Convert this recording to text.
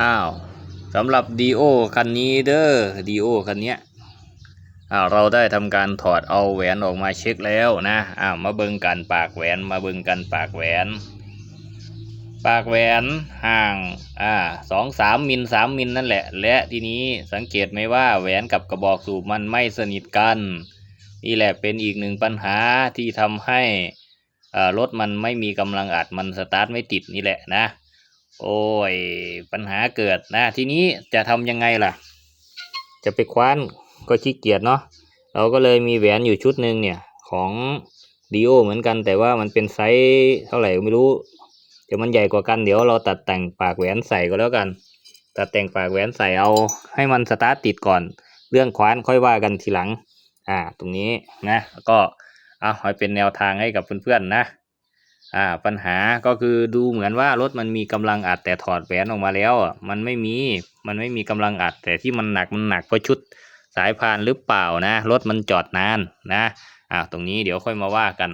อ้าวสำหรับดีโอคันนี้เด้อดีโอคันเนี้ยอ้าวเราได้ทำการถอดเอาแหวนออกมาเช็คแล้วนะอ้าวมาเบิ่งกันปากแหวนมาเบิ่งกันปากแหวน ปากแหวนห่างอ่าสองสามมิลสามมิลนั่นแหละ และทีนี้สังเกตไหมว่าแหวนกับกระบอกสูบมันไม่สนิทกัน นี่แหละเป็นอีกหนึ่งปัญหาที่ทำให้อ่ารถมันไม่มีกำลังอัดมันสตาร์ทไม่ติดนี่แหละนะ โอ้ย ปัญหาเกิดนะ ทีนี้จะทำยังไงล่ะ จะไปคว้านก็ขี้เกียจเนาะเราก็เลยมีแหวนอยู่ชุดหนึ่งเนี่ย ของดีโอเหมือนกันแต่ว่ามันเป็นไซส์เท่าไหร่ไม่รู้ เดี๋ยวมันใหญ่กว่ากันเดี๋ยวเราตัดแต่งปากแหวนใส่ก็แล้วกัน ตัดแต่งปากแหวนใส่เอาให้มันสตาร์ทติดก่อน เรื่องคว้านค่อยว่ากันทีหลัง อ่า ตรงนี้นะก็เอาให้เป็นแนวทางให้กับเพื่อนๆนะ อ่าปัญหาก็คือดูเหมือนว่ารถมันมีกำลังอัดแต่ถอดแหวนออกมาแล้วอะมันไม่มีมันไม่มีกำลังอัดแต่ที่มันหนักมันหนักเพราะชุดสายพานหรือเปล่านะ รถมันจอดนานนะอ่าตรงนี้เดี๋ยวค่อยมาว่ากัน